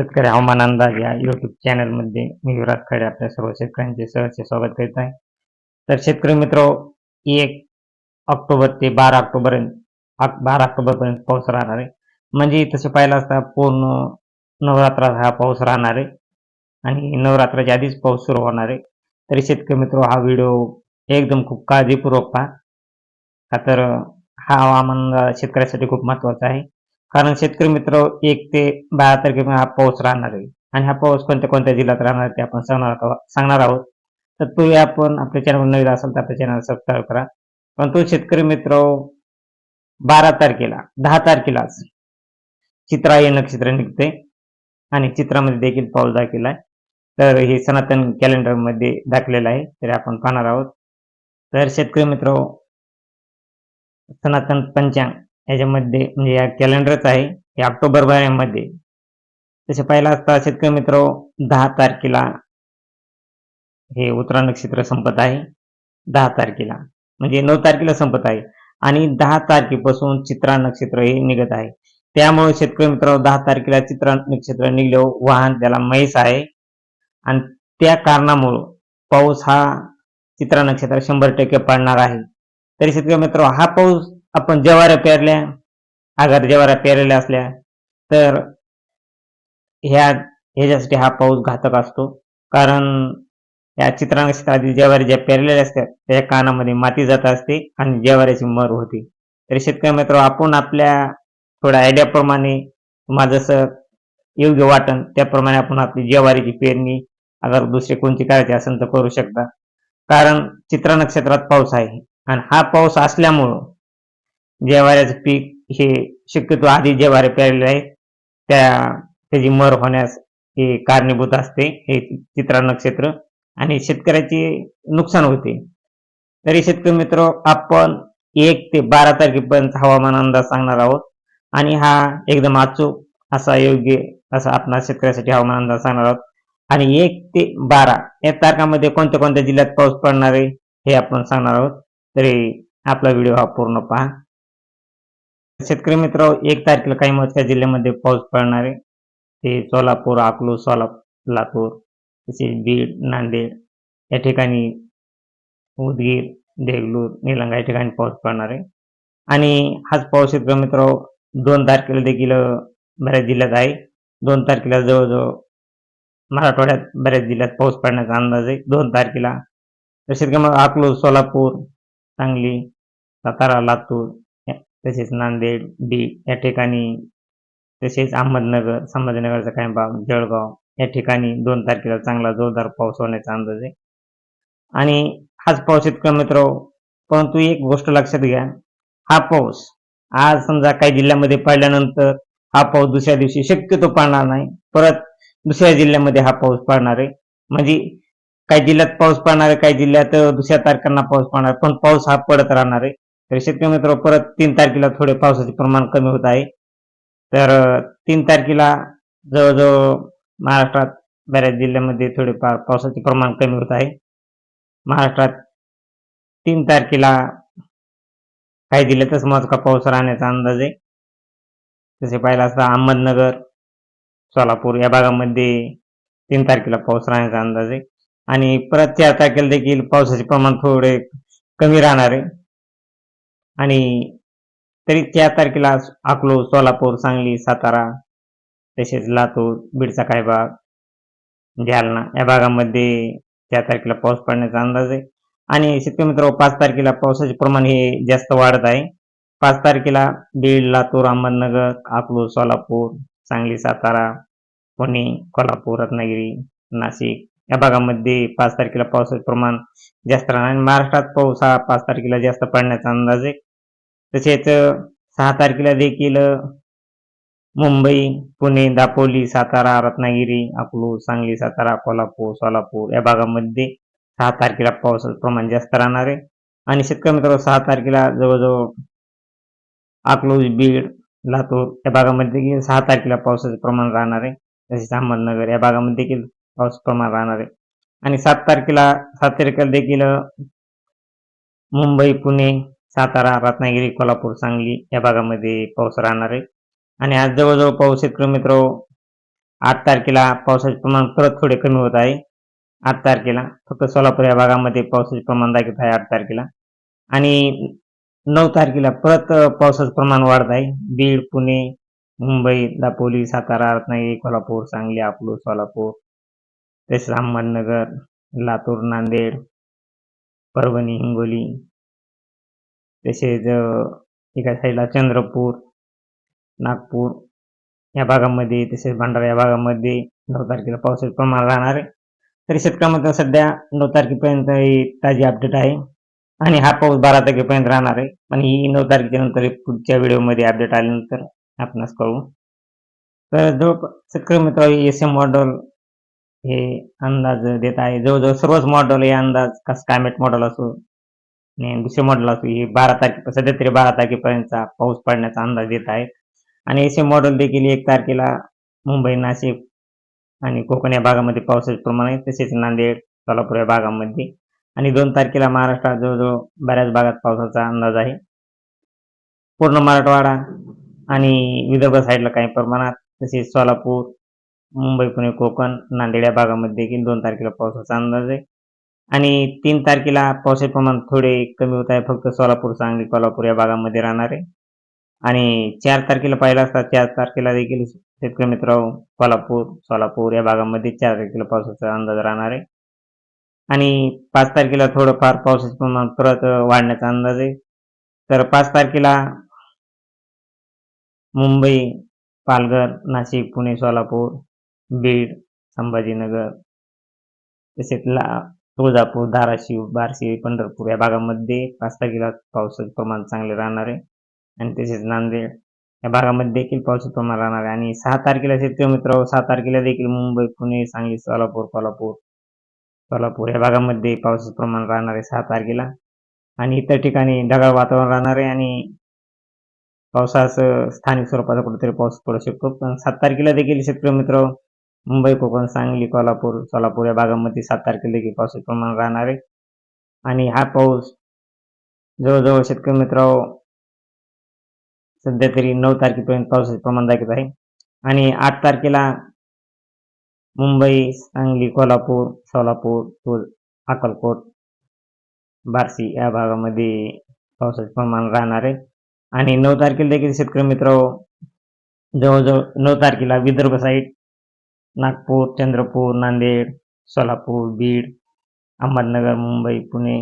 शेतकरी हवामान अंदाज या युट्यूब चॅनलमध्ये मी युवराज खडे आपल्या सर्व शेतकऱ्यांचे सहर्ष स्वागत करीत आहे. तर शेतकरी मित्र एक ऑक्टोबर ते बारा ऑक्टोबर बारा ऑक्टोबरपर्यंत पाऊस राहणार आहे. म्हणजे तसे पाहिलं असता पूर्ण नवरात्रात हा पाऊस राहणार आहे. आणि नवरात्राच्या आधीच पाऊस सुरू होणार आहे. तरी शेतकरी मित्र हा व्हिडिओ एकदम खूप काळजीपूर्वक पहा. का तर हा हवामान शेतकऱ्यासाठी खूप महत्त्वाचा आहे. कारण शेतकरी मित्र एक ते बारा तारखेपर्यंत हा पाऊस राहणार आहे. आणि हा पाऊस कोणत्या कोणत्या जिल्ह्यात राहणार आहे ते आपण सांगणार सांगणार आहोत. तर तो आपण आपल्या चॅनल नवीन असेल तर आपल्या चॅनल सबस्क्राईब करा. पण तो शेतकरी मित्र बारा तारखेला दहा तारखेलाच चित्रा हे नक्षत्र निघते. आणि चित्रामध्ये देखील पाऊस दाखलेला आहे. तर हे सनातन कॅलेंडरमध्ये दाखलेलं आहे. तरी आपण पाहणार आहोत. तर शेतकरी मित्र सनातन पंचांग याच्यामध्ये म्हणजे या कॅलेंडरच आहे हे ऑक्टोबर महिन्यामध्ये. तसे पाहिला असता शेतकरी मित्र दहा तारखेला हे उत्तरा नक्षत्र संपत आहे. दहा तारखेला म्हणजे नऊ तारखेला संपत आहे. आणि दहा तारखेपासून चित्रा नक्षत्र हे निघत आहे. त्यामुळे शेतकरी मित्र दहा तारखेला चित्रा नक्षत्र निघलो वाहन त्याला म्हैस आहे. आणि त्या कारणामुळं पाऊस हा चित्रा नक्षत्र शंभर टक्के पडणार आहे. तरी शेतकरी मित्र हा पाऊस आपण जवाऱ्या पेरल्या आघात जवाऱ्या पेरलेल्या असल्या तर ह्या ह्याच्यासाठी हा पाऊस घातक असतो. कारण या चित्रा नक्षत्रातील ज्वारी ज्या पेरलेल्या असतात त्या कानामध्ये माती जात असते आणि ज्वाऱ्याची मर होते. तरी शेतकरी मित्र आपण आपल्या थोड्या आयडियाप्रमाणे तुम्हाला जसं योग्य वाटन त्याप्रमाणे आपण आपली ज्वारीची पेरणी अगर दुसरे कोणती करायची असेल तर करू शकता. कारण चित्रा नक्षत्रात पाऊस आहे आणि हा पाऊस असल्यामुळं जेवाऱ्याचं पीक हे शक्यतो आधी ज्वारे पेरलेलं आहे. त्या त्याची मर होण्यास हे कारणीभूत असते. हे चित्रा नक्षत्र आणि शेतकऱ्याचे नुकसान होते. तरी शेतकरी मित्र आपण एक ते बारा तारखेपर्यंत हवामान अंदाज सांगणार आहोत. आणि हा एकदम अचूक असा योग्य असा आपण शेतकऱ्यासाठी हवामान अंदाज सांगणार आहोत. आणि एक ते बारा या तारखामध्ये कोणत्या कोणत्या जिल्ह्यात पाऊस पडणार आहे हे आपण सांगणार आहोत. तरी आपला व्हिडिओ हा पूर्ण पहा. शेतकरी मित्र एक तारखेला काही मोठ्या जिल्ह्यामध्ये पाऊस पडणार आहे. ते सोलापूर अकलूज सोलाप लातूर तसेच बीड नांदेड या ठिकाणी उदगीर देगलूर निलंगा या ठिकाणी पाऊस पडणार आहे. आणि हाच पाऊस शेतकरी मित्र दोन तारखेला देखील बऱ्याच जिल्ह्यात आहे. दोन तारखेला जवळजवळ मराठवाड्यात बऱ्याच जिल्ह्यात पाऊस पडण्याचा अंदाज आहे. दोन तारखेला तर शेतकरी मग आकलू सोलापूर सांगली सातारा लातूर तसेच नांदेड बीड या ठिकाणी तसेच अहमदनगर संभाजीनगरचा काही भाग जळगाव या ठिकाणी दोन तारखेला चांगला जोरदार पाऊस होण्याचा अंदाज आहे. आणि हाच पाऊस इतका मित्र परंतु एक गोष्ट लक्षात घ्या हा पाऊस आज समजा काही जिल्ह्यामध्ये पडल्यानंतर हा पाऊस दुसऱ्या दिवशी शक्यतो पडणार नाही. परत दुसऱ्या जिल्ह्यामध्ये हा पाऊस पडणार आहे. म्हणजे काही जिल्ह्यात पाऊस पडणार आहे काही जिल्ह्यात दुसऱ्या तारखांना पाऊस पडणार पण पाऊस हा पडत राहणार आहे. तर शेतकरी मित्र परत तीन तारखेला थोडे पावसाचे प्रमाण कमी होत आहे. तर तीन तारखेला जवळजवळ महाराष्ट्रात बऱ्याच जिल्ह्यामध्ये थोडे पा पावसाचे प्रमाण कमी होत आहे. महाराष्ट्रात तीन तारखेला काही जिल्ह्यातच मोजका पाऊस राहण्याचा अंदाज आहे. तसे पाहिलं असता अहमदनगर सोलापूर या भागामध्ये तीन तारखेला पाऊस राहण्याचा अंदाज आहे. आणि परत चार तारखेला देखील पावसाचे प्रमाण थोडे कमी राहणार आहे. आणि तरी चार तारखेला अकलो सोलापूर सांगली सातारा तसेच लातूर बीडचा काही भाग जालना या भागामध्ये चार तारखेला पाऊस पडण्याचा अंदाज आहे. आणि शेतकरी मित्र पाच तारखेला पावसाचे प्रमाण हे जास्त वाढत आहे. पाच तारखेला बीड लातूर अहमदनगर अकलूज सोलापूर सांगली सातारा पुणे कोल्हापूर रत्नागिरी नाशिक या भागामध्ये पाच तारखेला पावसाचे प्रमाण जास्त राहणार आणि महाराष्ट्रात पाऊस हा पाच तारखेला जास्त पडण्याचा अंदाज आहे. तसेच सहा तारखेला देखील मुंबई पुणे दापोली सातारा रत्नागिरी अकलू सांगली सातारा कोल्हापूर सोलापूर या भागामध्ये सहा तारखेला पावसाचं प्रमाण जास्त राहणार आहे. आणि शेतकरी मित्र सहा तारखेला जवळजवळ अकलूज बीड लातूर या भागामध्ये देखील सहा तारखेला पावसाचं प्रमाण राहणार आहे. तसेच अहमदनगर या भागामध्ये देखील पाऊस प्रमाण राहणार आहे. आणि सात तारखेला सात तारखेला देखील मुंबई पुणे सातारा रत्नागिरी कोल्हापूर सांगली या भागामध्ये पाऊस राहणार आहे. आणि आज जवळजवळ पाऊस शेतकरी मित्र आठ तारखेला पावसाचे प्रमाण परत थोडे कमी होत आहे. आठ तारखेला फक्त सोलापूर या भागामध्ये पावसाचे प्रमाण दाखवत आहे आठ तारखेला. आणि नऊ तारखेला परत पावसाचं प्रमाण वाढत आहे. बीड पुणे मुंबई दापोली सातारा रत्नागिरी कोल्हापूर सांगली अकलूज सोलापूर तसेच अहमदनगर लातूर नांदेड परभणी हिंगोली तसेच एका साईडला चंद्रपूर नागपूर या भागामध्ये तसेच भंडारा या भागामध्ये नऊ तारखेला पावसाचे प्रमाण राहणार आहे. तरी शेतकऱ्यांमध्ये सध्या नऊ तारखेपर्यंत ही ताजी अपडेट आहे आणि हा पाऊस बारा तारखेपर्यंत राहणार आहे. आणि ही नऊ तारखेच्या नंतर पुढच्या व्हिडिओमध्ये अपडेट आल्यानंतर आपणास कळू. तर जवळपास शेतकरी मित्र एस एम मॉडेल हे अंदाज देत आहे. जवळजवळ सर्वच मॉडेल हे अंदाज कसं कायमेट मॉडेल असो दुसरे मॉडेल असू हे बारा तारखे सध्या तरी बारा तारखेपर्यंतचा पाऊस पडण्याचा अंदाज देत आहे. आणि असे मॉडेल देखील एक तारखेला मुंबई नाशिक आणि कोकण या भागामध्ये पावसाचे प्रमाण आहे. तसेच नांदेड सोलापूर या भागामध्ये. आणि दोन तारखेला महाराष्ट्रात जवळजवळ बऱ्याच भागात पावसाचा अंदाज आहे. पूर्ण मराठवाडा आणि विदर्भ साईडला काही प्रमाणात तसेच सोलापूर मुंबई पुणे कोकण नांदेड या भागामध्ये देखील दोन तारखेला पावसाचा अंदाज आहे. आणि तीन तारखेला पावसाचे प्रमाण थोडे कमी होत आहे. फक्त सोलापूर सांगली कोल्हापूर या भागामध्ये राहणार. आहे आणि चार तारखेला पाहिला असता चार तारखेला देखील शेतकरी मित्र कोल्हापूर सोलापूर या भागामध्ये चार तारखेला पावसाचा अंदाज राहणार. आहे आणि पाच तारखेला थोडंफार पावसाचं प्रमाण परत वाढण्याचा अंदाज आहे. तर पाच तारखेला मुंबई पालघर नाशिक पुणे सोलापूर बीड संभाजीनगर तसेच ला तुळजापूर धाराशिव बार्शी पंढरपूर या भागामध्ये पाच तारखेला पावसाचे प्रमाण चांगले राहणार आहे. आणि तसेच नांदेड या भागामध्ये देखील पावसाचं प्रमाण राहणार आहे. आणि सहा तारखेला शेतकरी मित्र सहा तारखेला देखील मुंबई पुणे सांगली सोलापूर कोल्हापूर सोलापूर या भागामध्ये पावसाचं प्रमाण राहणार आहे सहा तारखेला. आणि इतर ठिकाणी ढगाळ वातावरण राहणार आहे आणि पावसाचं स्थानिक स्वरूपाचा कुठेतरी पाऊस पडू शकतो. पण सात तारखेला देखील शेतकरी मित्र मुंबई कोकण सांगली कोल्हापूर सोलापूर या भागामध्ये सात तारखेला देखील पावसाचे प्रमाण राहणार आहे. आणि हा पाऊस जवळजवळ शेतकरी मित्र सध्या तरी नऊ तारखेपर्यंत पावसाचे प्रमाण दाखवत आहे. आणि आठ तारखेला मुंबई सांगली कोल्हापूर सोलापूर तुळ अक्कलकोट बार्शी या भागामध्ये पावसाचे प्रमाण राहणार आहे. आणि नऊ तारखेला देखील शेतकरी मित्र जवळजवळ नऊ तारखेला विदर्भ साईड नागपूर चंद्रपूर नांदेड सोलापूर बीड अहमदनगर मुंबई पुणे.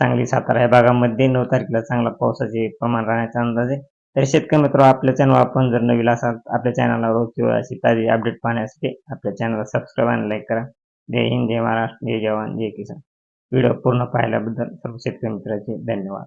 सांगली सातारा या भागामध्ये नऊ तारखेला चांगला पावसाचे प्रमाण राहण्याचा अंदाज आहे. तर शेतकरी मित्र आपल्या चॅनल आपण जर नवीन असाल आपल्या चॅनलला रोजची वेळ अशी ताजी अपडेट पाहण्यासाठी आपल्या चॅनलला सबस्क्राईब आणि लाईक करा. जय हिंद जय महाराष्ट्र जय जवान जय किसान. व्हिडिओ पूर्ण पाहिल्याबद्दल सर्व शेतकरी मित्राचे धन्यवाद.